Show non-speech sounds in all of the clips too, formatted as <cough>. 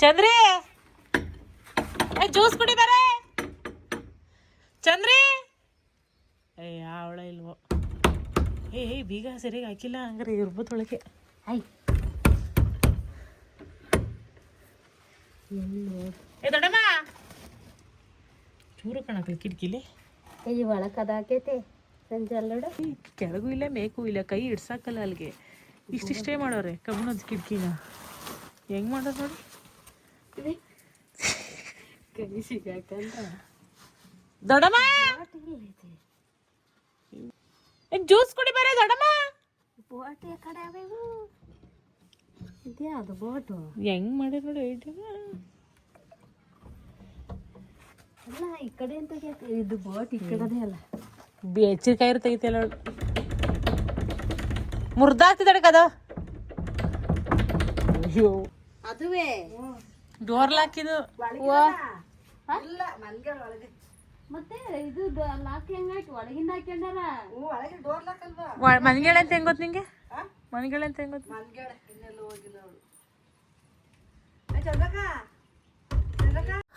Chandri! Juice ಕುಡಿದಾರೆ? Chandri! ಏ ಅವಳ ಇಲ್ವೋ? ಏ ಏ, ಬೀಗ ಸರಿಯಾಗಿ ಹಾಕಿಲ್ಲ ಹಂಗಾರೆ ಇರ್ಬೋದು ಒಳಗೆ. ಐ. ಏ ದೊಡ್ಡಮ್ಮ! ಚೂರು ಕಾಣಕಲ್ಲ ಕಿಟಕಿಲಿ. ಕೈ ಒಳಕ್ಕೆ ಅದಾಕೈತೆ ಸಂಜೆ ಅಲ್ಲೋಡ ಏ, ಕೆಳಗೂ ಇಲ್ಲ ಮೇಕೂ ಇಲ್ಲ ಕೈ ಇಡ್ಸಾಕಲ್ಲ ಅಲ್ಲಿಗೆ ಇಷ್ಟಿಷ್ಟೇ ಮಾಡೋರೆ ಕಬ್ಬಣದ ಕಿಟಕಿನ. ಹೆಂಗೆ ಮಾಡೋದು ನೋಡಿ. ಕೈ ಸಿಗಾಕಂದ್ರ ದೊಡ್ಡಮ್ಮ! ಜ್ಯೂಸ್ ಕುಡಿ ಬರ ದೊಡಮ್ಮ ಬೋಟ್ ಆ ಕಡೆ ಅವೇವು. ಅದು ಬೋಟು ಹೆಂಗ್ ಮಾಡಿ ನೋಡಿ ಅಲ್ಲ ಈ ಕಡೆ ಅಂತ ಇದು ಬೋಟ್ ಈ ಕಡೆ ಅಲ್ಲ. ಹೆಚ್ಚಿನಕಾಯಿ ತೆಗಿತಿಲ್ಲ ಮುರ್ದಾಗ್ತಿದ್ದಾಳೆ ಕದ. ಅಯ್ಯೋ. ಅದುವೇ. ಡೋರ್ ಹಾಕಿದು ಮತ್ತೆ ಇದು ಲಾಕ್ ಹೆಂಗಾಯ್ತು ಒಳಗಿಂದ ಹಾಕ್ಯಂಡಾರ? ಮನ್ಗೆಳೆ ಅಂತ ಹೆಂಗ್ ಗೊತ್ತು ನಿಂಗೆ? ಮನ್ಗೆಳ ಅಂತ ಹೆಂಗ್ ಗೊತ್ತು?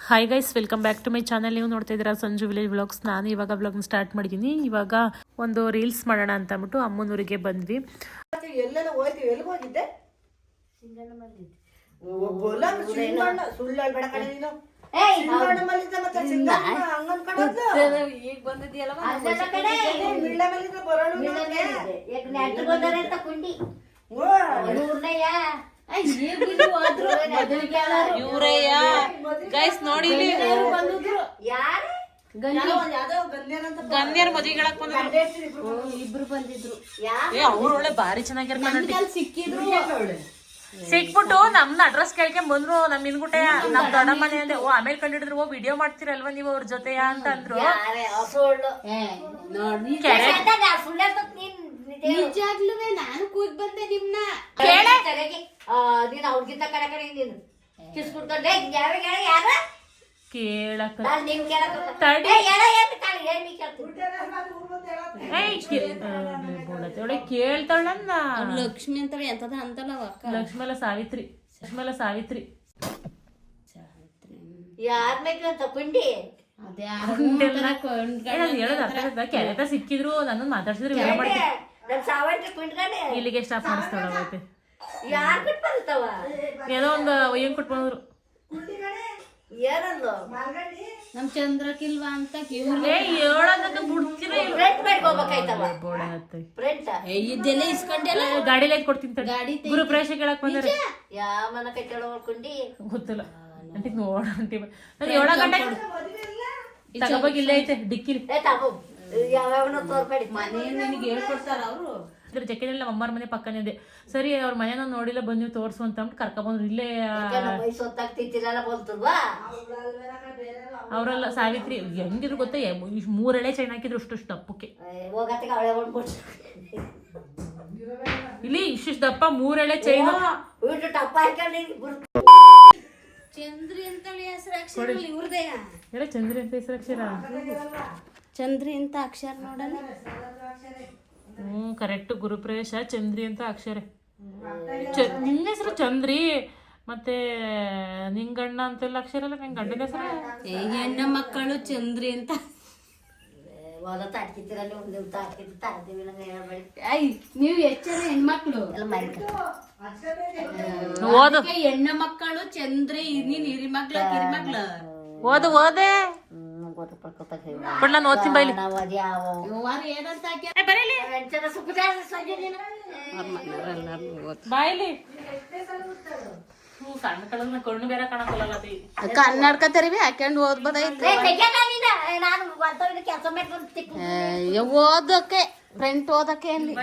Hi guys welcome back to my channel ನೀವು ನೋಡ್ತಾ ಇದ್ದೀರಾ ಸಂಜು ವಿಲೇಜ್ ವ್ಲಾಗ್ಸ್. ನಾನು ಇವಾಗ ವ್ಲಾಗ್ನ ಸ್ಟಾರ್ಟ್ ಮಾಡಿದ್ದೀನಿ ಇವಾಗ ಒಂದು ರೀಲ್ಸ್ ಮಾಡೋಣ ಅಂತ ಅಂದ್ಬಿಟ್ಟು ಅಮ್ಮನೂರಿಗೆ ಬಂದ್ವಿ. ಎಲ್ಲೆಲ್ಲ ಹೋಯ್ತೀವಿ? ಎಲ್ಲಿಗೆ ಹೋಗಿದ್ದೆ? ಈಗ ಬಂದಿದ್ಯಲ್ಲ ಮಿಳ್ಳ ಮಲ್ಲಿದ್ದ ಬರೋಣ ಅಂತ ಕುಂಡಿ. ಓ. ಇವ್ರಯ್ಯ. ಗೈಸ್ ನೋಡಿ ಗಣ್ಯರ ಮದುವೆಗಳಕ್ ಬಂದ್ರು. ಇಬ್ರು ಬಂದಿದ್ರು. ಅವ್ರ ಒಳ್ಳೆ ಬಾರಿ ಚೆನ್ನಾಗಿರ್ತಾರೆ ಸಿಕ್ಕಿದ್ರು. ಸಿಕ್ಬಿಟ್ಟು ನಮ್ನ ಅಡ್ರೆಸ್ ಕೇಳ್ಕೊಂಡ್ ಬಂದ್ರು ನಮ್ ಇನ್ಗುಟೆ ನಮ್ ದೊಡ್ಡ ಮನೆ ಅಂದೆ ಓ ಆಮೇಲೆ ಕಂಡಿಡಿದ್ರು ಓ ವಿಡಿಯೋ ಮಾಡ್ತೀರಲ್ವಾ ನೀವು ಅವ್ರ ಜೊತೆಯ ಅಂತ ಅಂದ್ರು. ನಿಜಾಗ್ಲೂ ನಾನು ಕೂಗ್ ಬಂದೆ ನಿಮ್ನ. ಕೇಳೆ ನೀನ್ ಅವ್ರಿಗಿಂತ ಕಡೆ ಕಡೆ ನೀನು ಕಿಸ್ಬಿಡ್ಕೊಂಡೆ ಯಾರ ಯಾರ ಯಾರ? ಕೇಳಕ ನಾನ್ ನಿನ್ ಕೇಳಕ್ ತಡಿ. ಹೇಳ ಏನ್ ತಾಳಿ ಏನ್ ಕೇಳ್ತೀನಿ. ಕೇಳ್ತಾಳನ್ನ ಲಕ್ಷ್ಮಿ ಅಂತಾಳೆ ಎಂತದ ಅಂತಲ್ಲ ಲಕ್ಷ್ಮಲ ಸಾವಿತ್ರಿ. ಲಕ್ಷ್ಮಲ ಸಾವಿತ್ರಿ. ಯಾರ ಮೇಲೆ ಅಂತ ಕುಂಡಿ ಏ, ನಾನ್ ಹೇಳೋದ್ ಅರ್ಥ ಆಯ್ತಾ? ಸಿಕ್ಕಿದ್ರು ನನ್ನ ಮಾತಾಡ್ಸಿದ್ರು ಇಲ್ಲಿಗೆ ಸ್ಟಾಪ್ ಮಾಡಿಸ್ತಾಳ ಏನೋ ಒಂದು ಒಯ್ಯಂಗ್ ಕೊಟ್ಬಂದ್ರು ಏನಂದು ನಮ್ ಚಂದ್ರಕಿಲ್ವಾ ಅಂತ ಪ್ರಿಂಟ್ ಇದೆಲ್ಲ ಇಸ್ಕೊಂಡೆಲ್ಲ ಗಾಡಿಲೇ ಕೊಡ್ತೀನಿ ತಡಿ. ಗಾಡಿ ಗುರು ಪ್ರವೇಶ ಕೇಳಕ್ ಬಂದಾರೆ? ಯಾವ ಮನ ಕೈ ಕುಂಡಿ? ಗೊತ್ತಿಲ್ಲ. ಅಂಟಿ ನೋಡ ಅಂಟಿ ನಾನು ಏಳ ಗಂಟೆ ತಗೋಬೋಗಿ ಇಲ್ಲೇ ಐತೆ ಡಿಕ್ಕಿಲಿ. ಏ ತಗೋ. ಯಾವ್ಯಾವನ ತೋರ್ಬೇಡಿ. ಮನೆ ನಿನಗೆ ಹೇಳ್ಕೊಡ್ತಾರ ಅವರು. ಇದ್ರ ಜಕ್ಕಿನಲ್ಲಿ ನಮ್ಮ ಅಮ್ಮರ ಮನೆ ಪಕ್ಕನೇ ಇದೆ. ಸರಿ ಅವ್ರ ಮನೆನ ನೋಡಿಲ್ಲ ಬಂದು ನೀವು ತೋರ್ಸು ಅಂತ ಅಂದ್ಬಿಟ್ಟು ಕರ್ಕೊಂಡ್ಬಂದ್ರು ಇಲ್ಲೇ ಅವರೆಲ್ಲ ಸಾವಿತ್ರಿ ಹೆಂಗಿದ್ರು ಗೊತ್ತಾ? ಮೂರೆಳೆ ಚೈನ್ ಹಾಕಿದ್ರು ಅಷ್ಟು ಅಷ್ಟು ದಪ್ಪಕ್ಕೆ. ಇಲ್ಲಿ ಇಷ್ಟು ದಪ್ಪ ಮೂರೆಳೆ ಚೈನ್ ಚಂದ್ರಿ ಅಂತೇಳಿ ಹೆಸರು ಅಕ್ಷರ ಇವ್ರದೇ? ಹೇಳ ಚಂದ್ರಿ ಅಂತ ಹೆಸರು ಅಕ್ಷರ. ಚಂದ್ರಿ ಅಂತ ಅಕ್ಷರ ನೋಡಲ್ಲ? ಹ್ಞೂ ಕರೆಕ್ಟ್ ಗುರುಪ್ರವೇಶ ಚಂದ್ರಿ ಅಂತ ಅಕ್ಷರ. ಚ- ನಿನ್ನ ಹೆಸರು ಚಂದ್ರಿ ಮತ್ತೆ ನಿಂಗಣ್ಣ ಅಂತೆಲ್ಲ ಅಕ್ಷರ ಅಲ್ಲ ನಿಂಗೆ ಗಂಡನ ಹೆಸರು? ಏ ಹೆಣ್ಣ ಮಕ್ಕಳು ಚಂದ್ರಿ ಅಂತ. ಹೊಲ ತಾಡ್ಕಿತ್ತಿರಲ್ಲ ಒಂದು ತಾಡ್ಕಿತ್ತು ತಾಡ್ತೀವಿ ನಂಗೆ ಹೇಳ್ಬೇಡಿ. ಐ ನೀವು ಎಚ್ಚರ ಹೆಣ್ಮಕ್ಳು. ಎಲ್ಲ ಮರಿಕ ಓದು. ಅದಕ್ಕೆ ಹೆಣ್ಣು ಮಕ್ಕಳು ಚಂದ್ರಿ ನೀನ್ ಹಿರಿಮಕ್ಳು ಮಕ್ಳ ಕಿರಿ ಓದೇ ಓದು ಓದೆ. ಪಡ್ಕೊತ ಬಟ್ ನಾನು ಓದ್ತೀನಿ ಬೈಲಿ. ಬಾಯ್ಲಿ ಹ್ಞೂ ಸಣ್ಣ ಕಡಲ್ನ ಕಣ್ಣು ಬೇರೆ ಕಾಣಕ್ಕಲ್ಲ ಅದಿ. ಕನ್ನಡಕ ತೆರಿವಿ ಹಾಕೊಂಡು ಓದ್ಬೋದಾಯ್ತು. ಏ, ತೆಗ್ಯಲ್ಲ ನೀನು. ಏ, ನಾನು ಅಂತವ್ರಿಗೆ ಕೆಲಸ ಮಾಡ್ಕೊಂಡು ತಿಕ್ಕು ಏ, ಓದಕ್ಕೆ ಫ್ರೆಂಟ್ ಓದಕ್ಕೆ ಅಲ್ಲಿ.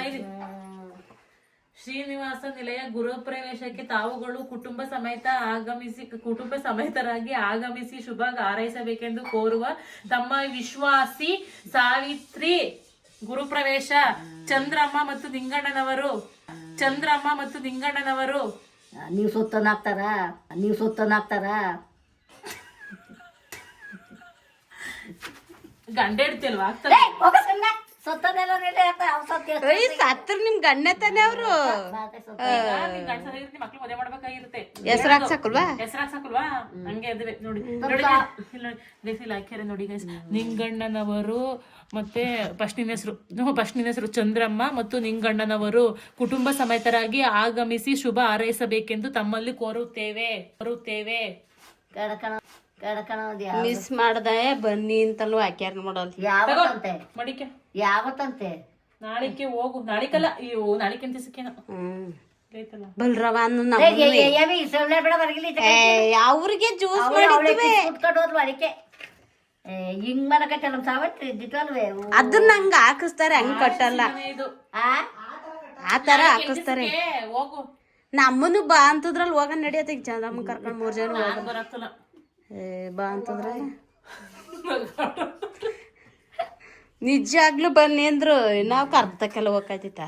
ಶ್ರೀನಿವಾಸ ನಿಲಯ ಗೃಹಪ್ರವೇಶಕ್ಕೆ ತಾವುಗಳು ಕುಟುಂಬ ಸಮೇತ ಆಗಮಿಸಿ ಕುಟುಂಬ ಸಮೇತರಾಗಿ ಆಗಮಿಸಿ ಶುಭ ಹಾರೈಸಬೇಕೆಂದು ಕೋರುವ ತಮ್ಮ ವಿಶ್ವಾಸಿ ಸಾವಿತ್ರಿ ಗುರುಪ್ರವೇಶ ಚಂದ್ರಮ್ಮ ಮತ್ತು ನಿಂಗಣ್ಣನವರು ಚಂದ್ರಮ್ಮ ಮತ್ತು ನಿಂಗಣ್ಣನವರು. ನೀವು ಸುತ್ತನಾಗ್ತಾರ? ನೀವು ಸುತ್ತನಾಗ್ತಾರ? ಗಂಡ ಆಗ್ತದೆ ಏ, ಹೋಗ ಸುಮ್ನೆ. ಸತ್ತದೆಲ್ಲ ನೆಲೆ ಹಾಕ್ತಾರೆ, ಅವ್ರ್ ಸತ್ತು ಎಷ್ಟು ಏಯ್ ಸತ್ರ ನಿಮ್ ಗಣ್ಯ ತಾನೆ ಅವರು. ಹಂಗೆ ನೋಡಿ ಇಲ್ಲಿ ಹಾಕ್ಯಾರೆ ನೋಡಿ ಗೈಸ್ ನಿಂಗಣ್ಣನವರು ಮತ್ತೆ ಫಸ್ಟ್ ನಿನ್ನ ಹೆಸರು. ಫಸ್ಟ್ ನಿನ್ನ ಹೆಸರು ಚಂದ್ರಮ್ಮ ಮತ್ತು ನಿಂಗಣ್ಣನವರು ಕುಟುಂಬ ಸಮೇತರಾಗಿ ಆಗಮಿಸಿ ಶುಭ ಹಾರೈಸಬೇಕೆಂದು ತಮ್ಮಲ್ಲಿ ಕೋರುತ್ತೇವೆ. ಕೋರುತ್ತೇವೆ. ಮಿಸ್ ಮಾಡ್ದೆ ಬನ್ನಿ ಅಂತಲೂ ಹಾಕ್ಯಾರ ನೋಡಲ್ ಯಾವತ್ತಂತೆ? ಮಡಿಕೆ. ಯಾವತ್ತಂತೆ? ನಾಳಿಕೆ ಹೋಗು. ನಾಳಿಕಲ್ಲ ಅಯ್ಯೋ ನಾಳಿಕೆ ಅಂತ ಸಿಕ್ಕೇನ ಬಲ್ರವ. ಅವ್ರಿಗೆ ಜ್ಯೂಸ್ ಮಾಡಿದ್ವಿ ಹಿಂಗ್ ಮನಕತ್ತೆ ನಮ್ ಸಾವತ್ರಿ ಇದ್ದಿತ್ತಲ್ವೇ. ಅದನ್ನ ಹಂಗ ಹಾಕಿಸ್ತಾರೆ ಹಂಗ್ ಕಟ್ಟಲ್ಲ. ಆ? ಆ ತರ ಹಾಕಿಸ್ತಾರೆ. ಹೋಗು. ನಮ್ಮನು ಬಾ ಅಂತದ್ರಲ್ಲಿ ಹೋಗ ನಡಿಯತ್ತೆ ಈಗ ಚಂದ್ರಮ್ಮ ಕರ್ಕೊಂಡ್ ಮೂರ್ ಜನ ಬಾ ಅಂತಂದ್ರ <laughs> ನಿಜಾಗ್ಲೂ ಬನ್ನಿ ಅಂದ್ರು ನಾವ್ ಕರ್ತಕ್ಕೆಲ್ಲ ಹೋಗತ್ತಿತ್ತ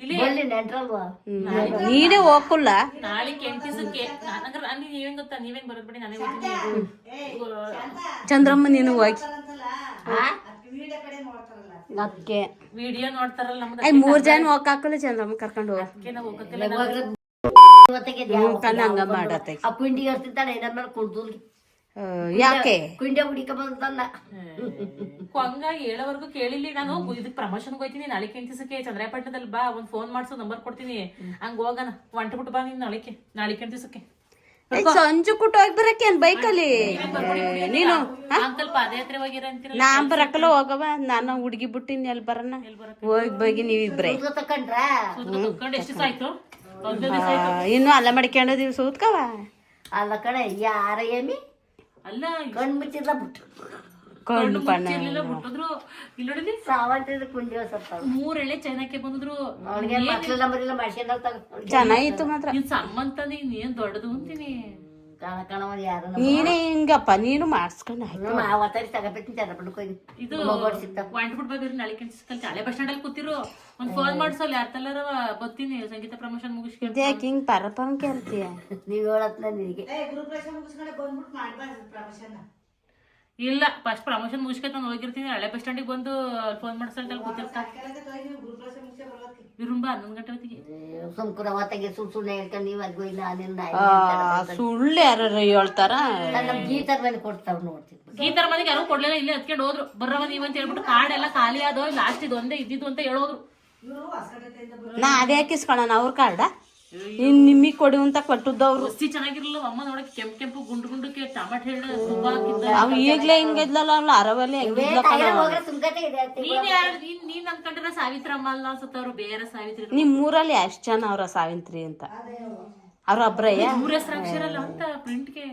ಇಲ್ಲಿ ಬಲ್ಲಿ ನೆಂಟ್ರಲ್ವಾ ನೀನೇ ಹೋಗಲ್ಲ ನಾಳೆ ಕೆಂಟಿಸಕ್ಕೆ. ನೀವೇನ್ ಗೊತ್ತಾ? ನೀವೇನ್ ಚಂದ್ರಮ್ಮ ನೀನು ಹೋಗಿ. ಅದಕ್ಕೆ. ವಿಡಿಯೋ ನೋಡ್ತಾರಲ್ಲ ನಮ್ದು. ಐ ಮೂರ್ ಜನ ಹೋಗಾಕಲ್ಲ ಚಂದ್ರಮ್ಮ ಕರ್ಕೊಂಡು ಹೋಗಿ. ಹಂಗ ಮಾಡತ್ತೆ ಅಪ್ಪಿಂಡಿ ಇರ್ತಿದ್ದಾಳೆ ಕುಡ್ದು ಯಾಕೆ? ಕುಂಡೆ ಹುಡಿಕ ಬಂದಲ್ಲ ಹಂಗಾಗಿ ಹೇಳೋವರೆಗೂ ಕೇಳಿಲ್ಲ ನಾನು ಇದಕ್ ಪ್ರಮೋಷನ್ ಹೋಯ್ತೀನಿ. ನಾಳೆ ಕೆಂಟಿಸಕ್ಕೆ ಚಂದ್ರಾಯಪಟ್ಟಣದಲ್ಲಿ ಬಾ ಒಂದ್ ಫೋನ್ ಮಾಡ್ಸೋ ನಂಬರ್ ಕೊಡ್ತೀನಿ. ಹಂಗ ಹೋಗನ ಒಂಟ ಬಿಟ್ಟು ಬಾ ನೀನ್ ನಾಳೆಕೆ ನಾಳೆ ಕೆಂಟಿಸಕ್ಕೆ. ಏ, ಸಂಜು ಕುಟ್ಟು ಹೋಗಿ ಬರಕ್ಕೆ ಏನ್ ಬೈಕಲ್ಲಿ? ನೀನು ಅಂಕಲ್ ಪಾದಯಾತ್ರೆ ಹೋಗಿರ ಅಂತೀರಲ್ಲ ನಾ ಬರಕಲ್ಲ ಹೋಗವ? ನಾನು ಹುಡುಗಿ ಬಿಟ್ಟಿನಿ ಎಲ್ಲಿ ಬರನ? ಹೋಗಿ ಬಗ್ಗೆ ನೀವಿಬ್ರೆ. ಎಷ್ಟು ಆಯ್ತು? ಇನ್ನು ಅಲ್ಲ ಮಡಿಕೊಂಡು ದಿವ್ಸ ಊದ್ಕವ ಅಲ್ಲ ಕಡೆ ಯಾರ ಏಮಿ? ಅಲ್ಲ ಕಣ್ಣು ಮುಚ್ಚಿದ ಬಿಟ್ಟು ಕಣ್ಣು ಇಲ್ಲೆಲ್ಲ ಬಿಟ್ಟಿದ್ರು ಇಲ್ಲಿ ನೋಡಿದ್ರಿ? ಸಾವಂತಿದ ಕುಂಡಿ ಸತ್ತ ಮೂರ್ ಎಳೆ ಚೈನಾಕ್ಕೆ ಬಂದಿದ್ರು. ಅವಳಿಗೆ ಮಕ್ಳೆಲ್ಲ ಮರಿಲ್ಲ ಮಾಡ್ಕೊಂಡವ್ ಚೆನ್ನಾಗಿತ್ತು ಮಾತ್ರ. ನಿನ್ ಸಂಬಂಧ ನೀನ್ ಏನ್ ದೊಡ್ಡದು ಅಂತೀನಿ. ನೀನೇ ಹಿಂಗಪ್ಪ ನೀನು ಮಾಡಿಸ್ಕೊಂಡು ಆಯ್ತು. ಅವತ್ತಾರಿ ತಗೋಬೇಕು ಕೊಯ್ ಇದು ಮೊಬೈಲ್ ಸಿಗ್ತಾವ ಪಾಯಿಂಟ್ ಬಿಟ್ ಬಗ್ಗೆ ನಾಳೆ ಕೆಲ್ಸಕ್ಕೆ ಹಳೆ ಬಸ್ ಸ್ಟ್ಯಾಂಡಲ್ಲಿ ಕೂತಿರು. ಒಂದು ಫೋನ್ ಮಾಡಿಸಲ್ಲ ಯಾರ ತಲ್ಲರ ಬರ್ತೀನಿ ಸಂಗೀತ ಪ್ರಮೋಷನ್ ಮುಗಿಸ್ಕೊಂಡು ಇದ್ಯಾಕೆ ಹಿಂಗೆ ಪರ ಪರ ಕೇಳ್ತೀಯ? ನೀವ್ ಹೇಳತ್ನ ನಿನಗೆ. ಇಲ್ಲ ಫಸ್ಟ್ ಪ್ರಮೋಷನ್ ಮುಗಿಸ್ಕೊಂಡು ನಾನು ಹೋಗಿರ್ತೀನಿ. ಹಳೆ ಬಸ್ ಸ್ಟ್ಯಾಂಡಿಗೆ ಬಂದು ಫೋನ್ ಮಾಡ್ಸಲ್ಲ ಕೂತಿರ್ತಾ ಇರುಂಬ ಹನ್ನೊಂದು ಗಂಟೆ ಹೊತ್ತಿಗೆ. ಸುಮ್ಕುರ ಅವತ್ತಾಗೆ ಸುಳ್ ಸುಳ್ಳು ಹೇಳ್ಕೊಂಡು ನೀವ್ ಅದ್ಗೋ ಇಲ್ಲ ಅಲ್ಲಿಂದ ಸುಳ್ಳು ಯಾರು ಹೇಳ್ತಾರ? ನಮ್ ಗೀತರ್ ಮೇಲೆ ಕೊಡ್ತಾವ್ ನೋಡ್ತೀನಿ ಗೀತರ ಮನೆಗೆ ಯಾರು ಕೊಡ್ಲಿಲ್ಲ ಇಲ್ಲೇ ಹತ್ಕೊಂಡು ಹೋದ್ರು. ಬರ್ರವ ಅಂತ ಹೇಳ್ಬಿಟ್ಟು ಕಾರ್ಡ್ ಎಲ್ಲ ಖಾಲಿ ಆದೋ ಲಾಸ್ಟ್ ಇದು ಒಂದೇ ಇದ್ದಿದ್ದು ಅಂತ ಹೇಳೋದ್ರು. ನಾ ಅದೇ ಹಾಕಿಸ್ಕೊಳ್ಳೋಣ ಅವ್ರ ಕಾರ್ಡ? ಇನ್ ನಿಮಿಗ್ ಕೊಡಿ ಅಂತ ಕೊಟ್ಟದ್ದವ್ರು. ಚೆನ್ನಾಗಿರಲಿಲ್ಲ ಅಮ್ಮ ನೋಡಕ್ಕೆ ಕೆಂಪ್ ಕೆಂಪು ಗುಂಡು ಗುಂಡಕ್ಕೆ ಟಮಾಟ ಹೇಳಿ ತುಂಬ ಹಾಕಿದ್ದ. ಅವ್ ಈಗ್ಲೇ ಹಿಂಗಿದ್ಲಲ್ಲ ಅವ್ಳು ಅರವಲ್ಲಿ ಹೆಂಗಿದ್ಲ ನೀನ್ ಯಾರು ನೀನ್ ನೀನ್ ಅನ್ಕೊಂಡ್ರೆ ಸಾವಿತ್ರಮ್ಮ ಅಲ್ಲ ಅನ್ಸುತ್ತ ಅವ್ರು ಬೇರೆ ಸಾವಿತ್ರಿ. ನಿಮ್ ಊರಲ್ಲಿ ಅಷ್ಟ್ ಜನ ಅವ್ರ ಸಾವಿತ್ರಿ ಅಂತ? ಅವ್ರ ಒಬ್ರಯ್ಯ ಮೂರ ಹೆಸರು ಅಕ್ಷರಲ್ಲ ಅಂತ ಪ್ರಿಂಟ್ಗೆ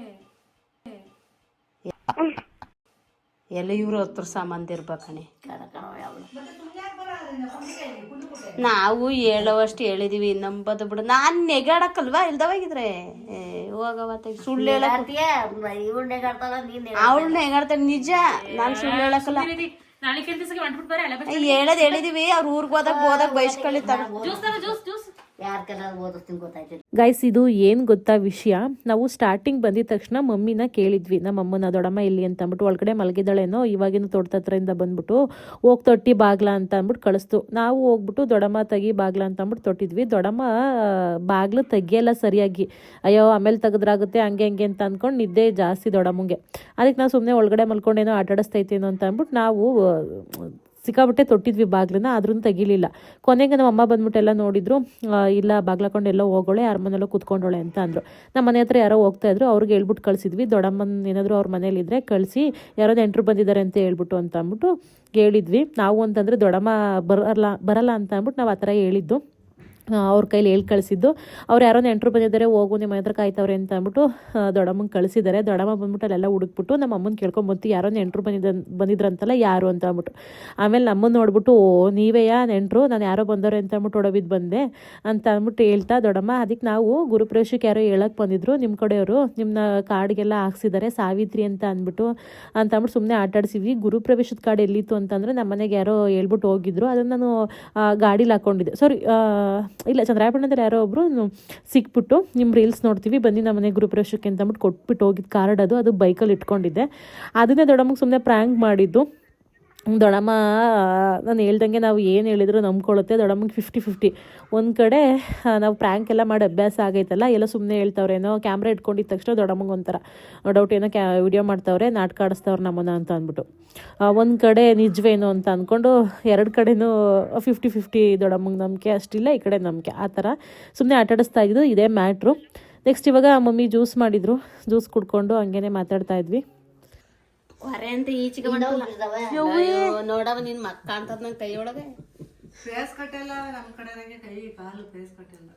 ಎಲ್ಲ ಇವ್ರ ಹತ್ರ ಸಾಮಾನ್ ಇರ್ಬೇಕಣೆ ನಾವು ಹೇಳೋವಷ್ಟು ಹೇಳಿದೀವಿ ನಂಬದು ಬಿಡು. ನಾನ್ ನೆಗಾಡಕ್ಕಲ್ವಾ? ಇಲ್ದವಾಗಿದ್ರೆ ಏ, ಹೋಗವ ಸುಳ್ಳು ಹೇಳಕ್ ಆಡ್ತೀಯ ಇವ್ಳು ನೆಗಾಡ್ತಾಳ ನೀನ್ ಅವಳು ನೆಗಾಡ್ತಾಳೆ ನಿಜ. ನಾನು ಸುಳ್ಳು ಹೇಳಕ್ಕಲ್ಲ. ಹೇಳದ್ ಹೇಳಿದೀವಿ ಅವ್ರ ಊರ್ಗ್ ಹೋದಾಗ ಹೋದಾಗ ಬಯಸ್ಕೊಳ್ಳಿ ಜ್ಯೂಸ್ ಗೈಸ್ ಇದು ಏನು ಗೊತ್ತಾ ವಿಷಯ? ನಾವು ಸ್ಟಾರ್ಟಿಂಗ್ ಬಂದಿದ ತಕ್ಷಣ ಮಮ್ಮಿನ ಕೇಳಿದ್ವಿ. ನಮ್ಮ ಅಮ್ಮನ ದೊಡಮ್ಮ ಇಲ್ಲಿ ಅಂತ ಅಂದ್ಬಿಟ್ಟು ಒಳಗಡೆ ಮಲಗಿದಾಳೇನೋ ಇವಾಗಿನ ತೋಟದ ಬಂದ್ಬಿಟ್ಟು ಹೋಗಿ ತೊಟ್ಟಿ ಬಾಗ್ಲ ಅಂತ ಅಂದ್ಬಿಟ್ಟು ಕಳಿಸ್ತು. ನಾವು ಹೋಗ್ಬಿಟ್ಟು ದೊಡಮ್ಮ ತೆಗಿ ಬಾಗ್ಲ ಅಂತ ಅಂದ್ಬಿಟ್ಟು ತೊಟ್ಟಿದ್ವಿ. ದೊಡಮ್ಮ ಬಾಗ್ಲು ತೆಗಿಯಲ್ಲ ಸರಿಯಾಗಿ. ಅಯ್ಯೋ, ಆಮೇಲೆ ತೆಗೆದ್ರಾಗುತ್ತೆ, ಹಂಗೆ ಹಂಗೆ ಅಂತ ಅಂದ್ಕೊಂಡು ನಿದ್ದೆ ಜಾಸ್ತಿ ದೊಡಮ್ಮಗೆ ಅದಕ್ಕೆ ನಾವು ಸುಮ್ಮನೆ ಒಳಗಡೆ ಮಲ್ಕೊಂಡೇನೋ ಆಟಾಡಿಸ್ತೈತೇನೋ ಅಂತ ಅಂದ್ಬಿಟ್ಟು ನಾವು ಸಿಕ್ಕಾಬಿಟ್ಟೆ ತೊಟ್ಟಿದ್ವಿ ಬಾಗ್ಲನ್ನ ಆದ್ರೂ ತೆಗಿಲಿಲ್ಲ. ಕೊನೆಗೆ ನಮ್ಮ ಅಮ್ಮ ಬಂದ್ಬಿಟ್ಟು ಎಲ್ಲ ನೋಡಿದ್ರು ಇಲ್ಲ ಬಾಗ್ಲಾಕೊಂಡು ಎಲ್ಲೋ ಹೋಗೋಳೆ, ಯಾರ ಮನೆಯಲ್ಲೋ ಕುತ್ಕೊಂಡೋಳೆ ಅಂತ ಅಂದರು. ನಮ್ಮ ಮನೆ ಹತ್ರ ಯಾರೋ ಹೋಗ್ತಾ ಇದ್ರು, ಅವ್ರಿಗೆ ಹೇಳ್ಬಿಟ್ಟು ಕಳಿಸಿದ್ವಿ. ದೊಡ್ಡಮ್ಮನ ಏನಾದರೂ ಅವ್ರ ಮನೇಲಿದ್ರೆ ಕಳಿಸಿ, ಯಾರೋ ನೆಂಟರು ಬಂದಿದ್ದಾರೆ ಅಂತ ಹೇಳ್ಬಿಟ್ಟು ಅಂತ ಅಂದ್ಬಿಟ್ಟು ಹೇಳಿದ್ವಿ. ನಾವು ಅಂತಂದರೆ ದೊಡ್ಡಮ್ಮ ಬರಲ್ಲ ಬರಲ್ಲ ಅಂತ ಅಂದ್ಬಿಟ್ಟು ನಾವು ಆ ಥರ ಹೇಳಿದ್ದು. ಅವ್ರ ಕೈಲಿ ಹೇಳಿ ಕಳಿಸಿದ್ದು. ಅವ್ರು ಯಾರೋ ನೆಂಟರು ಬಂದಿದ್ದಾರೆ, ಹೋಗು ನಿಮ್ಮ ಹತ್ರ ಕಾಯ್ತವ್ರೆ ಅಂತ ಅಂದ್ಬಿಟ್ಟು ದೊಡ್ಡಮ್ಮಂಗೆ ಕಳಿಸಿದ್ದಾರೆ. ದೊಡ್ಡಮ್ಮ ಬಂದ್ಬಿಟ್ಟು ಅಲ್ಲೆಲ್ಲ ಹುಡುಕ್ಬಿಟ್ಟು ನಮ್ಮ ಅಮ್ಮನ ಕೇಳ್ಕೊಂಬಂತು ಯಾರೋ ನೆಂಟರು ಬಂದಿದ್ದ, ಬಂದಿದ್ರಂತಲ್ಲ ಯಾರು ಅಂತ ಅಂದ್ಬಿಟ್ಟು. ಆಮೇಲೆ ನಮ್ಮನ್ನು ನೋಡ್ಬಿಟ್ಟು, ಓ ನೀವೇಯಾ ನೆಂಟರು? ನಾನು ಯಾರೋ ಬಂದವ್ರೆ ಅಂತ ಅಂದ್ಬಿಟ್ಟು ಒಡವಿದ್ದು ಬಂದೆ ಅಂತ ಅಂದ್ಬಿಟ್ಟು ಹೇಳ್ತಾ ದೊಡ್ಡಮ್ಮ ಅದಕ್ಕೆ ನಾವು ಗುರುಪ್ರವೇಶಕ್ಕೆ ಯಾರೋ ಹೇಳಕ್ಕೆ ಬಂದಿದ್ರು ನಿಮ್ಮ ಕಡೆಯವರು ನಿಮ್ಮನ್ನ ಕಾರ್ಡ್ಗೆಲ್ಲ ಹಾಕ್ಸಿದ್ದಾರೆ, ಸಾವಿತ್ರಿ ಅಂತ ಅಂದ್ಬಿಟ್ಟು ಅಂತ ಅಂದ್ಬಿಟ್ಟು ಸುಮ್ಮನೆ ಆಟಾಡ್ಸಿದ್ವಿ. ಗುರುಪ್ರವೇಶದ ಕಾರ್ಡ್ ಎಲ್ಲಿತ್ತು ಅಂತಂದರೆ ನಮ್ಮ ಮನೆಗೆ ಯಾರೋ ಹೇಳ್ಬಿಟ್ಟು ಹೋಗಿದ್ರು. ಅದನ್ನು ನಾನು ಗಾಡೀಲಿ ಹಾಕ್ಕೊಂಡಿದ್ದೆ ಸಾರಿ ಇಲ್ಲ, ಚಂದ್ರಾಯಪಟ್ಟಣದಲ್ಲಿ ಯಾರೋ ಒಬ್ಬರು ಸಿಕ್ಬಿಟ್ಟು ನಿಮ್ಮ ರೀಲ್ಸ್ ನೋಡ್ತೀವಿ, ಬನ್ನಿ ನಮ್ಮ ಮನೆ ಗುರುಪ್ರವೇಶಕ್ಕೆ ಅಂತ ಅಂದ್ಬಿಟ್ಟು ಕೊಟ್ಬಿಟ್ಟು ಹೋಗಿದ್ದು ಕಾರ್ಡ್ ಅದು ಅದು ಬೈಕಲ್ಲಿ ಇಟ್ಕೊಂಡಿದ್ದೆ. ಅದನ್ನೇ ದೊಡ್ಡಮ್ಮಗೆ ಸುಮ್ಮನೆ ಪ್ರ್ಯಾಂಕ್ ಮಾಡಿದ್ದು. ದೊಡಮ್ಮ, ನಾನು ಹೇಳ್ದಂಗೆ ನಾವು ಏನು ಹೇಳಿದ್ರು ನಂಬ್ಕೊಳ್ಳುತ್ತೆ ದೊಡಮ್ಮಗೆ ಫಿಫ್ಟಿ ಫಿಫ್ಟಿ ಒಂದು ಕಡೆ ನಾವು ಪ್ರ್ಯಾಂಕ್ ಎಲ್ಲ ಮಾಡಿ ಅಭ್ಯಾಸ ಆಗೈತಲ್ಲ, ಎಲ್ಲ ಸುಮ್ಮನೆ ಹೇಳ್ತವ್ರೆ, ಏನೋ ಕ್ಯಾಮ್ರ ಇಟ್ಕೊಂಡಿದ್ದ ತಕ್ಷಣ ದೊಡಮ್ಮಂಗೆ ಒಂಥರ ಡೌಟ್ ಏನೋ ಕ್ಯಾ ವಿಡಿಯೋ ಮಾಡ್ತವ್ರೆ, ನಾಟಕ ಆಡಿಸ್ತವ್ರೆ ನಮ್ಮನ್ನ ಅಂತ ಅಂದ್ಬಿಟ್ಟು. ಒಂದು ಕಡೆ ನಿಜವೇನು ಅಂತ ಅಂದ್ಕೊಂಡು ಎರಡು ಕಡೆನೂ ಫಿಫ್ಟಿ ಫಿಫ್ಟಿ ದೊಡಮ್ಮಂಗೆ ನಂಬಿಕೆ ಅಷ್ಟಿಲ್ಲ, ಈ ಕಡೆ ನಂಬಿಕೆ, ಆ ಥರ ಸುಮ್ಮನೆ ಆಟಾಡಿಸ್ತಾ ಇದ್ದು ಇದೇ ಮ್ಯಾಟ್ರು. ನೆಕ್ಸ್ಟ್ ಇವಾಗ ಮಮ್ಮಿ ಜ್ಯೂಸ್ ಮಾಡಿದರು, ಜ್ಯೂಸ್ ಕುಡ್ಕೊಂಡು ಹಂಗೇನೆ ಮಾತಾಡ್ತಾ ಇದ್ವಿ. ಹೊರೆ ಅಂತ ಈಚೆಗೆ ಬಂದಲ್ಲ ನೋಡವ ನಿನ್ ಮಕ್ಕ ಅಂತದ್ ನಂಗೆ ಕೈ ಒಳಗೆ. ಫೇಸ್ ಕಟ್ಟೆಲ್ಲ ನಮ್ಮ ಕಡೆ ಕೈ ಕಾಲು ಫೇಸ್ ಕಟ್ಟೆಲ್ಲ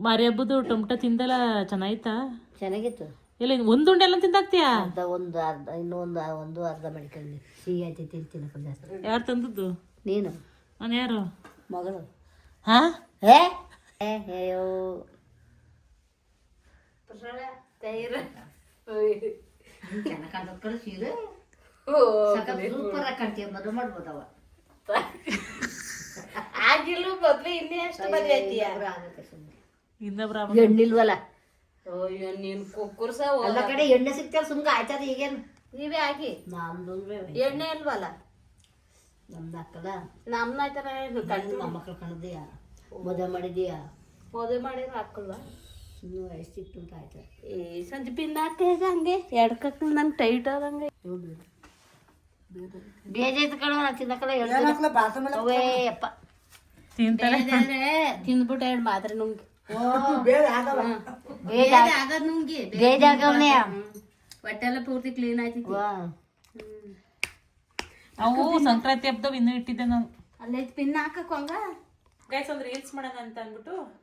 ಮಾರಿ ಹಬ್ಬದು ಟೊಮಟ ತಿಂದಲ್ಲ ಚೆನ್ನಾಗಿತ್ತಾ? ಚೆನ್ನಾಗಿತ್ತು. ಇಲ್ಲ ಇನ್ನು ಒಂದು ಉಂಡೆ ಎಲ್ಲ ತಿಂದಾಕ್ತೀಯಾ ಅರ್ಧ ಒಂದು ಅರ್ಧ ಇನ್ನೊಂದು ಒಂದು ಅರ್ಧ ಮಡಿಕೊಂಡು ಸಿಹಿ ಐತಿ ತಿಂತೀನಿ ಜಾಸ್ತಿ. ಯಾರು ತಂದದ್ದು? ನೀನು. ನಾನು ಯಾರು? ಮಗಳು. ಹಾ? ಏ? ಏ ಅಯ್ಯೋ ಚೆನ್ನಾಗಿ ಕಾಣ್ತದ ಕಡೆ ಸೀರೆ ಸೂಪರ್ ಆಗಿ ಕಾಣ್ತೀವಿ ಮದುವೆ ಮಾಡ್ಬೋದವ <laughs> ಆಗಿಲ್ಲ ಮದ್ವೆ ಇನ್ನೇ ಅಷ್ಟು ಮದ್ವೆ ಐತಿಯ ಇನ್ನೊಬ್ರ ಹೆಣ್ಣಿಲ್ವಲ್ಲ? ಅಯ್ಯೋ ನೀನ್ ಕುಕ್ಕುರ್ಸ ಎಲ್ಲ ಕಡೆ ಎಣ್ಣೆ ಸಿಗ್ತಾರ ಸುಮ್ಗ ಆಯ್ತದ ಈಗೇನು. ನೀವೇ ಆಗಿ ನಮ್ದು ಎಣ್ಣೆ ಇಲ್ವಲ್ಲ ನಮ್ದು ಹಾಕಲ್ಲ. ನಮ್ನ ಆಯ್ತಾರ ಕಣ್ಣು ನಮ್ಮ ಮಕ್ಕಳು ಕಣದಿಯಾ? ಮದುವೆ ಮಾಡಿದೀಯಾ? ಮದುವೆ ಮಾಡಿದ್ರೆ ಹಾಕಲ್ವಾ? ವಯಸ್ಸಿತ್ತು ಅಂತ ಆಯ್ತು ಈ ಸಂಜೆ ಪಿನ್ ಹಾಕೇಗ ಹಂಗೆ. ಎಡ್ಕಕ್ ನಂಗೆ ಟೈಟ್ ಆದಂಗೆ ತಿಂತಾರೆ? ತಿಂದ್ಬಿಟ್ಟು ಎರಡು ಮಾತ್ರೆ ನುಂಗಿ. ಹೊಟ್ಟೆಲ್ಲ ಪೂರ್ತಿ ಕ್ಲೀನ್ ಆಯ್ತಿತ್ತು. ಅವು ಸಂಕ್ರಾಂತಿ ಹಬ್ಬದ ಇನ್ನೂ ಇಟ್ಟಿದ್ದೆ ನಾನು. ಅಲ್ಲೇ ಪಿನ್ ಹಾಕಕ್ ಹಂಗ? ಗೈಸ್ ಒಂದು ರೀಲ್ಸ್ ಮಾಡೋಣ ಅಂತ ಅಂದ್ಬಿಟ್ಟು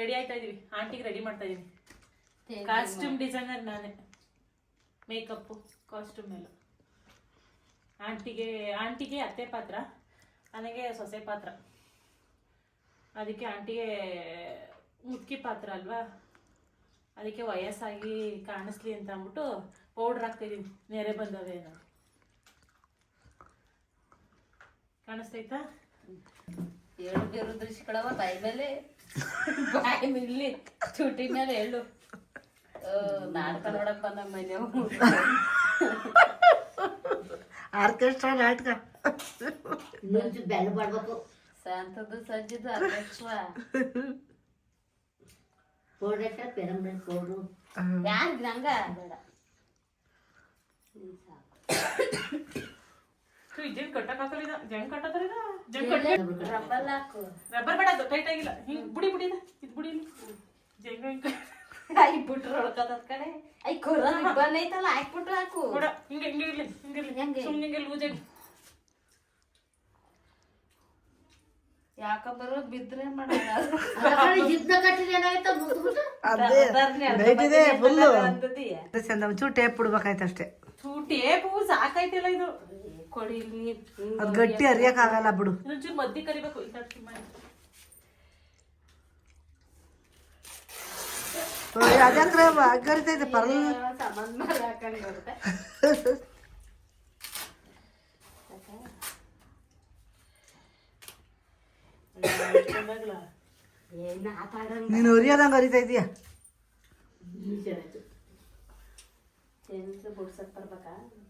ರೆಡಿ ಆಯ್ತಾ ಇದೀವಿ? ಆಂಟಿಗೆ ರೆಡಿ ಮಾಡ್ತಾ ಇದೀವಿ ಕಾಸ್ಟ್ಯೂಮ್ ಡಿಸೈನರ್ ನಾನೇ. ಮೇಕಪ್ಪು ಕಾಸ್ಟ್ಯೂಮ್ ಎಲ್ಲ. ಆಂಟಿಗೆ ಆಂಟಿಗೆ ಅತ್ತೆ ಪಾತ್ರ ನನಗೆ ಸೊಸೆ ಪಾತ್ರ. ಅದಕ್ಕೆ ಆಂಟಿಗೆ ಮುದುಕಿ ಪಾತ್ರ ಅಲ್ವಾ? ಅದಕ್ಕೆ ವಯಸ್ಸಾಗಿ ಕಾಣಿಸ್ಲಿ ಅಂತ ಅಂದ್ಬಿಟ್ಟು ಪೌಡ್ರ್ ಹಾಕ್ತಿದ್ದೀನಿ ನೆರೆ ಬಂದವೆ ಏನೋ ಕಾಣಿಸ್ತೈತಾ ಏಳು ಬೇರು ದೃಶ್ಯಗಳವ ಬಾಯಿ ಮೇಲೆ ಬಾಯಿ ಇಲ್ಲಿ ಚುಟಿ ಮೇಲೆ ಎಳ್ಳು ಆ, ನಾಟಕ ನೋಡಕ್ ಬಂದ ಮನೆ ಆರ್ಕೆಸ್ಟ್ರಾ ನಾಟಕ ಇನ್ನೊಂಚೂರು ಬೆಲ್ಲ ಮಾಡ್ಬೇಕು ಶಾಂತದ್ದು ಸಜ್ಜಿದ್ದು ಅಧ್ಯಕ್ಷವ ಪೌಡ್ರ್ ಹಾಕ್ತಾರೆ ಪೆರಂಬ್ರೆಡ್ ಪೌಡ್ರು ಯಾರಿಗ್ ನಂಗ ಬೇಡ ಇದೇನು ಕಟ್ಟಕ್ ಹಾಕಲಿಲ್ಲ ಜಂಗ್ ಕಟ್ಟದ್ರಿದ ಜಂಗ್ ಕಟ್ಟ ರಬ್ಬರ್ ಬೇಡ ಅದು ಟೈಟ್ ಆಗಿಲ್ಲ. ಹಿಂಗ್ ಬುಡಿ ಬುಡಿ ಇದ್. ಇದು ಬುಡಿ ಇಲ್ಲಿ. ಜಂಗ ಹಿಂಗ್ ಐ ಬಿಟ್ರು ಹೊಡ್ಕದ ಕಡೆ ಐ ಕೊರ ಬಂದೈತಲ್ಲ ಐತಲ್ಲ ಹಾಕ್ಬಿಟ್ರು ಹಾಕು. ಕೊಡ ಹಿಂಗೆ ಹಿಂಗೆ ಇರ್ಲಿ ಹಿಂಗೆ ಇರ್ಲಿ? ಸುಮ್ಮನೆ ಬಿದ್ರೆ ಮಾಡೋಣ ಜಿಪ್ನ ಕಟ್ಟಿದ್ರೆ ಏನಾಯ್ತು? ಮುಟ್ಬಿಟ್ಟು ಅದೇ ನೈಟ್ ಫುಲ್ಲು ಅಂತದೀಯ ಚಂದ ಒಂಚೂರು ಟೇಪ್ ಬಿಡ್ಬೇಕಾಯ್ತು ಅಷ್ಟೇ. ಟೇಪು ಸಾಕಾಯ್ತಿಲ್ಲ ಇದು. ಕೊಡಿ ನೀರ್ ಅದು ಗಟ್ಟಿ ಅರಿಯಕ್ಕಾಗಲ್ಲ ಬಿಡು. ಇನ್ನೊಂಚೂರು ಮದ್ದಿ ಕರಿಬೇಕು ಈ ತರ್ಸಿ ಮಾಡಿ ಅದಂಕ್ರೆ ಅಗ್ಗರಿತೈತೆ ಪರ್ಲ್ ಸಾಮಾನ್ ಮೇಲೆ ಹಾಕೊಂಡ್ ಬರುತ್ತೆ ಏನು ಆಟ ಆಡಂಗ ನೀನು ಉರಿಯೋದಂಗೆ ಅರಿತೈತೀಯ ಚೆನ್ಸ್ ಬಿಡ್ಸಕ್ ಬರ್ಬೇಕಾ ಇಲ್ಲ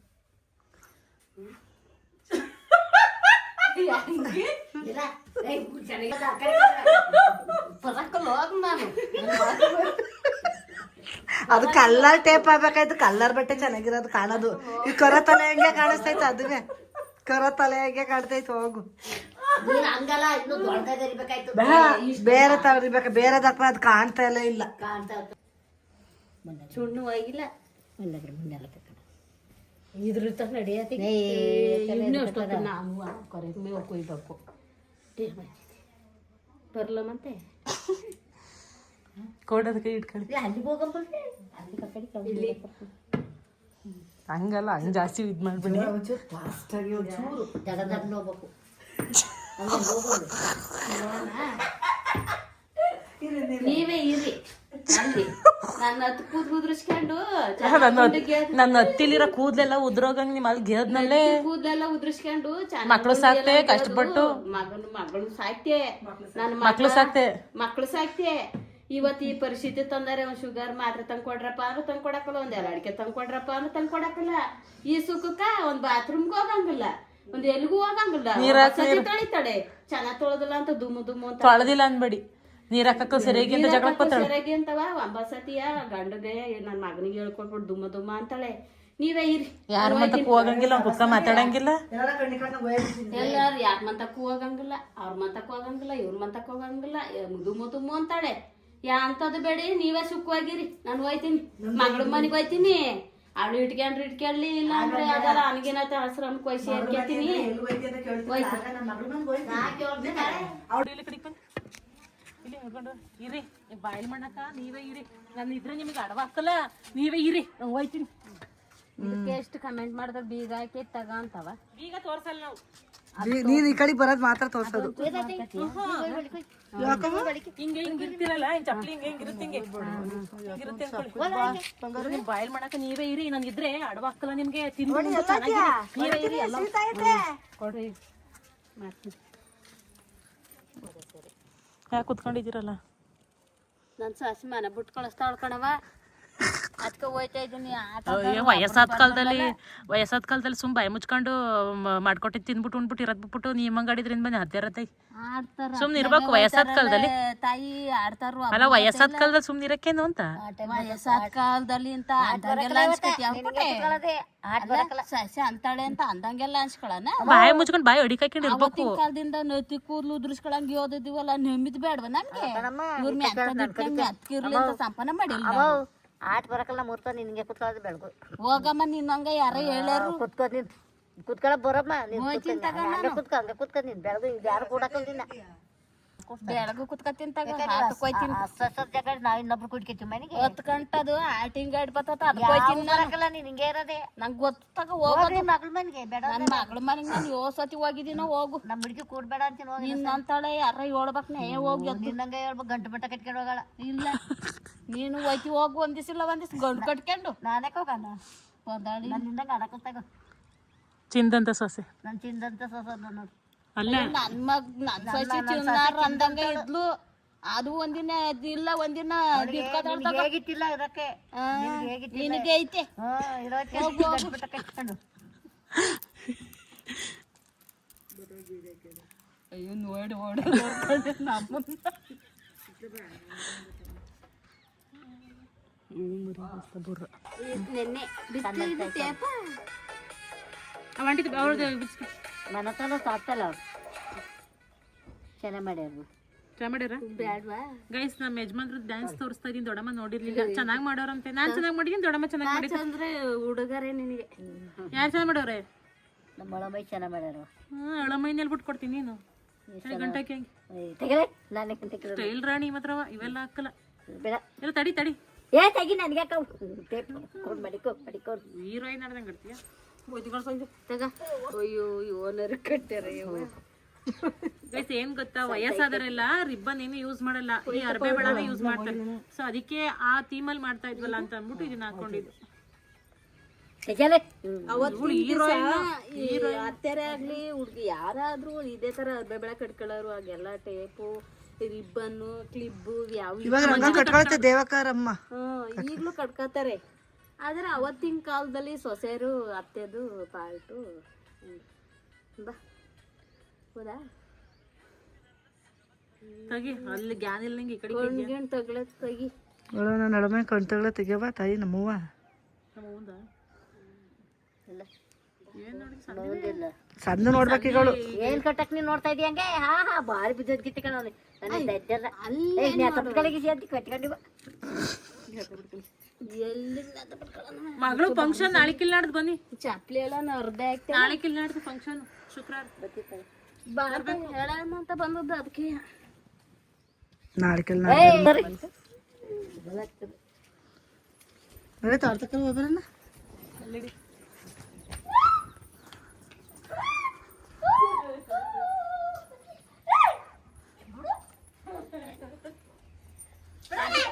ಏ, ಚೆನ್ನಾಗಿದೆ, ಆ ಕಡೆ ಬರಕಲ್ಲ ಹೋಗ್ ನಾನು <laughs> ಅದು ಕಲ್ಲರ್ ಟೇಪ್ ಆಗ್ಬೇಕಾಯ್ತು ಕಲ್ಲರ್ ಬಟ್ಟೆ ಚೆನ್ನಾಗಿರೋದು ಕಾಣೋದು. ಈ ಕೊರ ತಲೆ ಹೆಂಗೆ ಕಾಣಿಸ್ತೈತೆ ಅದುವೇ. ಕೊರ ತಲೆ ಹೆಂಗೆ ಕಾಣ್ತೈತೆ ಹೋಗು. ಬೇರೆ ತರಿಬೇಕು ಬೇರೆ ದಪ್ಪ ಅದು ಕಾಣ್ತಾ ಇಲ್ಲ. ಇಲ್ಲ. ಸುಣ್ಣು ಹೋಗಿಲ್ಲ ಮುಂದೆ. ಇದ್ರ ತನಕ ನಡೆಯತಿ. ಏ, ಇನ್ನೂ ಅಷ್ಟೊತ್ತು ನಾವು ಕೊರೆ ಮೇವು ಕೊಯ್ಬೇಕು. ಬರ್ಲ ಮತ್ತೆ? ಇಟ್ಕೊಳ್ಳಿ. ಏ, ಅಲ್ಲಿಗೆ ಹೋಗಂಬಲ್ರಿ ಅಲ್ಲಿ ಕಡೆ ಕಳ್ದು ಹಂಗಲ್ಲ ಹಂಗೆ ಜಾಸ್ತಿ ಇದು ಮಾಡ್ಬಿಡಿ. ದಡ ದಡ ಹೋಗ್ಬೇಕು. <laughs> ನೀವೇ ಇರಿ. ಅಲ್ಲಿ. ನನ್ನ ಹತ್ತು ಕೂದ್ ಉದ್ರಿಸ್ಕೊಂಡು ನನ್ನ ಹತ್ತಿಲಿರೋ ಕೂದ್ಲೆಲ್ಲ ಉದ್ರೋಗಂಗ್ ನಿಮ್ ಅಲ್ಲಿ ಗೆದ್ನಲ್ಲೇ ಕೂದಲೆಲ್ಲ ಉದ್ರಿಸ್ಕೊಂಡು ಚೆನ್ನಾಗ್ ಮಕ್ಳು ಸಾಕ್ತೆ, ಕಷ್ಟಪಟ್ಟು. ಮಗನು ಮಗಳು ಸಾಕ್ತೆ. ನನ್ನ ಮಕ್ಳು ಸಾಕ್ತೆ. ಮಕ್ಳು ಸಾಕ್ತೆ. ಇವತ್ತು ಈ ಪರಿಸ್ಥಿತಿ ತಂದರೆ ಒಂದ್ ಶುಗರ್ ಮಾತ್ರೆ ತಂದ್ಕೊಡ್ರಪ್ಪ ಅಂದ್ರೆ ತಂದ್ ಕೊಡಕಲ್ಲ ಒಂದ್ ಎರಡು ಅಡಿಕೆ ತಂದ್ಕೊಡ್ರಪ್ಪ ಅಂದ್ರೆ ತಂದ್ ಈ ಸುಖಕ್ಕ ಒಂದ್ ಬಾತ್ರೂಮ್ಗೂ ಹೋಗಂಗಿಲ್ಲ ಒಂದ್ ಎಲ್ಗೂ ಹೋಗಂಗಿಲ್ಲ. ಸತಿ ತೊಳಿತಾಳೆ. ಚೆನ್ನಾಗ್ ತೊಳೆದಿಲ್ಲ ಅಂತ ದುಮ್ಮು ದುಮ್ಮು ಅಂತ. ತೊಳೆದಿಲ್ಲ ಅನ್ಬೇಡಿ. ನೀರ್ ಸರಿಯಾಗಿ ಅಂತ ಜಗಳಕ್ಕೆ ಬರ್ತಾಳೆ ಸರಿಯಾಗಿ ಅಂತವ ಒಂಬಸತಿಯ ಗಂಡಗೆ ನನ್ ಮಗನಿಗೆ ಹೇಳ್ಕೊಟ್ಬಿಟ್ಟು ದುಮ್ಮ ದುಮ್ಮ ಅಂತಾಳೆ. ನೀವೇ ಇರಿ. ಯಾರ ಮತಕ್ಕೂ ಹೋಗಂಗಿಲ್ಲ ಕುಕ್ಕ ಮಾತಾಡಂಗಿಲ್ಲ. ಎಲ್ಲಾರು ಯಾರ ಮಂತಕ್ಕೂ ಹೋಗಂಗಿಲ್ಲ ಅವ್ರ ಮಂತಕ್ಕೂ ಹೋಗಂಗಿಲ್ಲ ಇವ್ರ ಮಂತಕ್ಕೂ ಹೋಗಂಗಿಲ್ಲ ದುಮ್ಮ ದುಮ್ಮು ಅಂತಾಳೆ. ಯಾ ಅಂತದ್ದು ಬೇಡಿ ನೀವೇ ಸುಖವಾಗಿರಿ ನಾನು ಹೋಯ್ತೀನಿ. ಮಗಳ ಮನೆಗೆ ಹೋಯ್ತೀನಿ. ಅವಳು ಇಟ್ಕೊಂಡ್ರೆ ಇಟ್ಕೊಳ್ಳಿ ಇಲ್ಲ ಅಂದ್ರೆ ಅದರ ನನಗೇನತ್ತ ಆಶ್ರಮಕ್ಕೆ ವಯಸ್ಸಿ ಇಟ್ಕೊತೀನಿ ಎಲ್ಲಿ ಇಲ್ಲಿ ಹಿಡ್ಕೊಂಡು ಇರಿ ನೀವು ಬಾಯ್ಲ್ ಮಾಡಕ ನೀವೇ ಇರಿ. ನಾನು ಇದ್ರೆ ನಿಮಗೆ ಅಡವಾಕಲ್ಲ ನೀವೇ ಇರಿ. ನಾನು ಹೋಯ್ತೀನಿ. ಇದಕ್ಕೆ ಎಷ್ಟು ಕಮೆಂಟ್ ಮಾಡಿದ್ರೆ ಬೀಗ ಹಾಕಿ ತಗ ಅಂತವ. ಈಗ ತೋರ್ಸಲ್ಲ ನಾವು. ನೀ- ನೀನ್ ಈ ಕಡೆ ಬರೋದ್ ಮಾತ್ರ ತೋರ್ಸೋದು. ಹಿಂಗೆ ಹಿಂಗ್ ಇರ್ತಿರಲ್ಲ ಚಪ್ಪಲಿ ಹಿಂಗೆ ಹಿಂಗ್ ಇರುತ್ತೆ ಹಿಂಗೆ. ಇರುತ್ತೆ ಅನ್ಕೊಳ್ಳಿ. ನೀವು ಬಾಯಿಲ್ ಮಾಡಕ ನೀವೇ ಇರಿ. ನನ್ಗಿದ್ರೆ ಇದ್ರೆ ಹಾಕಲ್ಲ ನಿಮ್ಗೆ ತಿಂದು ಉಂಡು ನೀವೇ ಇರಿ ಎಲ್ಲ. ಕೊಡ್ರಿ. ಮಾಡ್ತೀನಿ. ಯಾಕೆ ಕುತ್ಕೊಂಡಿದ್ದೀರಲ್ಲ? ನನ್ನ ಸಾಸಿ ಮನೆ ಬಿಟ್ಟು ಕಣವ ಅದಕ್ಕೆ ಹೋಯ್ತಾ ಇದ್ದೀನಿ ವಯಸ್ಸಾದ ಕಾಲದಲ್ಲಿ ವಯಸ್ಸಾದ ಕಾಲದಲ್ಲಿ ಸುಮ್ ಬಾಯಿ ಮುಚ್ಕೊಂಡು ಮಾಡ್ಕೊಟ್ಟಿ ಮಾಡ್ಕೊಟ್ಟಿದ್ ತಿಂದ್ಬಿಟ್ಟು ಉಂಡ್ಬಿಟ್ಟು ಇರತ್ ಬಿಟ್ಬಿಟ್ಟು ನೀ ಮಂಗಾಡಿದ್ರಿಂದ ಬನ್ನಿ ಹತ್ತಿರತ್ತೈ. ಆಡ್ತಾರ. ಸುಮ್ನೆ ಇರ್ಬೇಕು ವಯಸ್ಸಾದ ಕಾಲದಲ್ಲಿ. ತಾಯಿ ಆಡ್ತಾರು ಅಲ್ಲ ವಯಸ್ಸಾದ ಕಾಲದಲ್ಲಿ ಸುಮ್ನೆ ಇರಕ್ಕೇನು ಅಂತ? ವಯಸ್ಸಾದ ಕಾಲದಲ್ಲಿ ಅಂತ ಅಂತಾಳೆ ಅಂತ ಅಂದಂಗೆಲ್ಲ ಅನ್ಸ್ಕೊಳನ? ಬಾಯಿ ಮುಚ್ಕೊಂಡು ಬಾಯಿ ಅಡಿಕೆ ಹಾಕೊಂಡು ಇರ್ಬೇಕು ಕಾಲದಿಂದ ನತಿ ಕೂದ್ಲು ಉದುರಿಸ್ಕೊಳಂಗ್ ಓದಿದೀವಲ್ಲ ನೆಮ್ಮದಿ ಬೇಡವ ನಮ್ಗೆ? ಇವ್ರ ಅಂತ ಸಂಪನ್ನ ಮಾಡಿಲ್ಲ. ಆಟ ಬರಕಲ್ಲ ಮೂರ್ತ ನಿನ್ಗೆ ಕುತ್ಕೊಳ್ಳೋದು ಬೆಳಗು. ಹೋಗಮ್ಮ ನಿನ್ನಂಗ ಯಾರು ಹೇಳ್ಯಾರು. ಕುತ್ಕೋ ನಿನ್ ಕುತ್ಕೊಳ್ಳ ಬರಮ್ಮ ನೀನ್ ಕುತ್ಕೊಂಡ್ ಹಂಗೆ ಕುತ್ಕೊ ಹಂಗೆ ಕುತ್ಕೊ ನೀನ್. ಬೆಳಗು ಯಾರು ಕೂಡಕಲ್ದಿನ ಬೆಳಗು ಕುತ್ಕತ್ತೀನಿ ತಗ. ಆಟಕ್ಕೆ ಹೋಯ್ತೀನಿ ಅಷ್ಟ ಜಾಗ ನಾವ್ ಇನ್ನೊಬ್ರು ಕುಡ್ಕೇತೀವಿ ಮನೆಗೆ. ಹತ್ತು ಗಂಟದು ಆಟಿಂಗ್ ಗಾಡಿ ಬರ್ತದ ಅದಕ್ಕೆ ಹೋಯ್ತೀನಿ ನಾನು. ಹಿಂಗೆ ಇರೋದೇ. ನಂಗೆ ಗೊತ್ತಾಗ ಹೋಗೋದು. ಮಗಳ ಮನೆಗೆ ಬೇಡ ನನ್ನ ಮಗಳ ಮನೆಗೆ ನಾನು ಏಳು ಸತಿ ಹೋಗಿದ್ದೀನೋ ಹೋಗು. ನಮ್ಮ ಹುಡುಗಿ ಕೂಡ್ಬೇಡ ಅಂತೀನಿ ಹೋಗಿ ನಿನ್ನಂತಾಳೆ ಯಾರ ಹೇಳ್ಬೇಕು ನೇ ಹೋಗಿ. ನಿನ್ನಂಗೆ ಹೇಳ್ಬೇಕು ಗಂಟು ಬೆಟ್ಟ ಕಟ್ಕೊಂಡು ಹೋಗಲ್ಲ. ಇಲ್ಲ. ನೀನು ಹೋಯ್ತಿ ಹೋಗು ಒಂದಿಸಿಲ್ಲ ದಿವ್ಸ ಇಲ್ಲ ಒಂದ್ ದಿವ್ಸ ಗಂಡು ಕಟ್ಕೊಂಡು ನಾನೇ ಹೋಗಲ್ಲ ಹೊದಾಳಿ ನಾನು ಅಡಕತ್ತಾಗ ಚಿಂದಂತ ಸೊಸೆ. ನಾನು ಚಿಂದಂತ ಸೊಸೆ ನೋಡು. ಅಲ್ಲ. ನನ್ ಮಗ್ ನನ್ ಸಸಿ ತಿನ್ನಾರ ಅಂದಂಗ ಇದ್ಲು. ಅದು ಒಂದಿನ ಇಲ್ಲ ಒಂದಿನ. ಹೇಗಿತ್ತಿಲ್ಲ ಇರಕ್ಕೆ ಆ, ನಿನ್ಗೆ ಐತೆ. ಅಯ್ಯೋ ನೋಡಿ ಓಡ ನಮ್ಮನ್ನ. ತೇಪ ಮನೆ ತನ ಸಾಕ್ತಲ್ಲ ಅವ್ರು. ಚೆನ್ನಾಗಿ ಮಾಡ್ಯಾರ? ಮಾಡ್ಯಾರ ಬ್ಯಾಡ್ವಾ? ಗೈಸ್ ನಮ್ಮ ಯಜಮಾನ್ರು ಡ್ಯಾನ್ಸ್ ತೋರಿಸ್ತಾ ಇದೀನಿ ದೊಡ್ಡಮ್ಮ ನೋಡಿರ್ಲಿಲ್ಲ. ಚೆನ್ನಾಗಿ ಮಾಡೋರಂತೆ ನಾನು ಚೆನ್ನಾಗಿ ಮಾಡಿದೀನಿ ದೊಡ್ಡಮ್ಮ ಚೆನ್ನಾಗಿ ಮಾಡಿದ್ರು. ಅಂದ್ರೆ ಹುಡುಗರೇ ನಿನಗೆ. ಯಾರು ಚೆನ್ನಾಗಿ ಮಾಡೋರೆ? ನಮ್ಮ ಅಳಮೈ ಚೆನ್ನಾಗಿ ಮಾಡ್ಯಾರ. ಹ್ಮ್ ಅಳಮೈನಲ್ಲಿ ಬಿಟ್ಟು ಕೊಡ್ತೀನಿ ನೀನು. ಗಂಟಕ್ಕೆ ತೆಗಲೇ? ನಾನು ಸ್ಟೈಲ್ ರಾಣಿ ಮಾತ್ರ ಇವೆಲ್ಲ ಹಾಕಲ್ಲ. ಬೇಡ. ಇಲ್ಲ ತಡಿ ತಡಿ. ಏ ತೆಗಿ ನನಗೆ ಟೇಪ್ ಕೊಂಡು ಮಡಿಕೋ ಮಡಿಕೋ ಹೀರೋಯಿನ್ ಆಡ್ದಂಗೆ ಇಡ್ತೀಯ ಅಯ್ಯೋ ಓನರ್ ಕಟ್ಟಾರ ಗೈಸ್ ಏನ್ ಗೊತ್ತಾ? ವಯಸ್ಸಾದರೆಲ್ಲ ರಿಬ್ಬನ್ ಏನು ಯೂಸ್ ಮಾಡಲ್ಲ. ಈ ಅರ್ಬೆ ಬೆಳನೇ ಯೂಸ್ ಮಾಡ್ತಾರೆ. ಸೊ ಅದಕ್ಕೆ ಆ ಥೀಮಲ್ಲಿ ಮಾಡ್ತಾ ಇದ್ವಲ್ಲ ಅಂತ ಅಂದ್ಬಿಟ್ಟು ಇದನ್ನ ಹಾಕೊಂಡಿದ್ದು. ಅತ್ತೆರೆ ಆಗ್ಲಿ ಹುಡ್ಗಿ ಯಾರಾದ್ರೂ ಇದೇ ತರ ಅರ್ಬೆ ಬೆಳೆ ಕಟ್ಕೊಳ್ಳೋರು ಆಗೆಲ್ಲ ಟೇಪು ರಿಬ್ಬನ್ನು ಕ್ಲಿಬ್ಬು ಯಾವ ಈಗ್ಲೂ ಕಟ್ಕೋತಾರೆ. ಆದ್ರೆ ಅವತ್ತಿನ ಕಾಲದಲ್ಲಿ ಸೊಸೆರು ಅತ್ತೆದು ಪಾಲ್ಟು. ಬಾ. ಹೌದಾ? ತಗಿ ಅಲ್ಲಿ ಗ್ಯಾನ್ ಇಲ್ಲ ಈ ಕಡೆ ಕೊಂಡ್ಗಿಣ್ ತಗ್ಲ ತೆಗಿ. ಅವಳು ನನ್ನ ನಡಮೆ ಕಣ್ತಗಳ ತೆಗಿಯವ ತಾಯಿ ನಮ್ಮವ್ವ. ನೋಡಿಲ್ಲ ಸಣ್ಣ ನೋಡ್ಬೇಕೀಗ ಅವಳು ಏನ್ ಕಟ್ಟಕ್ ನೀನ್ ನೋಡ್ತಾ ಇದೀಯ ಹಂಗೆ? ಹಾ ಹಾ ಬಾರಿ ಬಿದ್ದದ್ ಏ ನೆತ್ತಪ್ಗಳಿಗೆ ಸೇರ್ತಿ ಕಟ್ಕೊಂಡಿವ ಮಗಳು ಫಂಕ್ಷನ್ ನಾಳೆ ಕಿಲ್ನಾಡ್ದು ಬನ್ನಿ. ಚಪ್ಲಿ ಎಲ್ಲ ನರ್ದೆ ಹಾಕ್ತೆ ನಾಳೆ ಕಿಲ್ನಾಡ್ದು ಫಂಕ್ಷನ್ ಶುಕ್ರವಾರ. ಬಾರ್ಬ ಹೇಳೋಣ ಅಂತ ಬಂದದ್ದು ಅದಕ್ಕೆ. ನಾಳೆ ಕೆಲ್ ನಾಳೆ ತಾಡ್ತಕ್ಕ ಹೋಗ್ಬರಣ್ಣ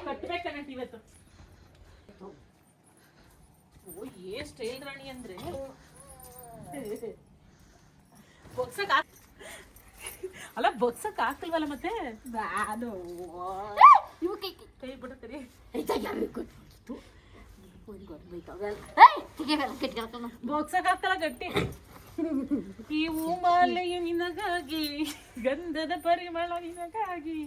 ಕಟ್ಬೇಕನ್ನಂತ ಇವತ್ತು. ಏನ್ ಸ್ಟೈಲ್ ರಾಣಿ ಅಂದ್ರೆ? ಬೊಕ್ಸಕ್ ಅಲ್ಲ ಬೊಕ್ಸಕ್ ಹಾಕಲ್ವಲ್ಲ ಮತ್ತೆ? ಅದು ಕೈ ಬಿಡುತ್ತೀರಿ ಬೊಕ್ಸಕ್ ಹಾಕಲ್ಲ ಗಟ್ಟಿ ಈ ಹೂ ಮಾಲೆಯ ನಿನಗಾಗಿ ಗಂಧದ ಪರಿಮಳ ನಿನಗಾಗಿ.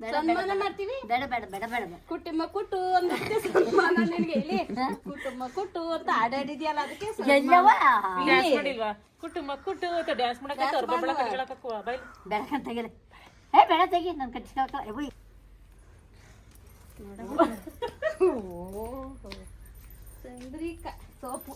ಸನ್ಮಾನ ಮಾಡ್ತೀವಿ? ಬೇಡ ಬೇಡ ಬೇಡ ಬೇಡ ಬೇಡ. ಕುಟುಂಬ ಕುಟ್ಟು ಅಂತ ಸನ್ಮಾನ ನಿನಗೆ ಇಲ್ಲಿ. <laughs> ಕುಟುಂಬ ಕುಟ್ಟು ಅಂತ ಆಡಾಡಿದ್ಯಲ್ಲ ಅದಕ್ಕೆ ಸನ್ಮಾನ. ಎಲ್ಲವ? ಡ್ಯಾನ್ಸ್ ಮಾಡಿಲ್ವಾ? ಕುಟುಂಬ ಕುಟು ಅಂತ ಡ್ಯಾನ್ಸ್ ಮಾಡಕ್ಕೆ ಅವ್ರ ಬೆಳ ಕಟ್ಕೊಳಕ್ಕೂ ಬೈ ಬೇಡ ತೆಗಿಲೆ ಏ ಬೇಡ ತೆಗಿ ನಾನು ಕಟ್ಸ್ಕೊಳಕ ಎಬುಯ್ ಚಂದ್ರಿಕಾ ಸೋಪು.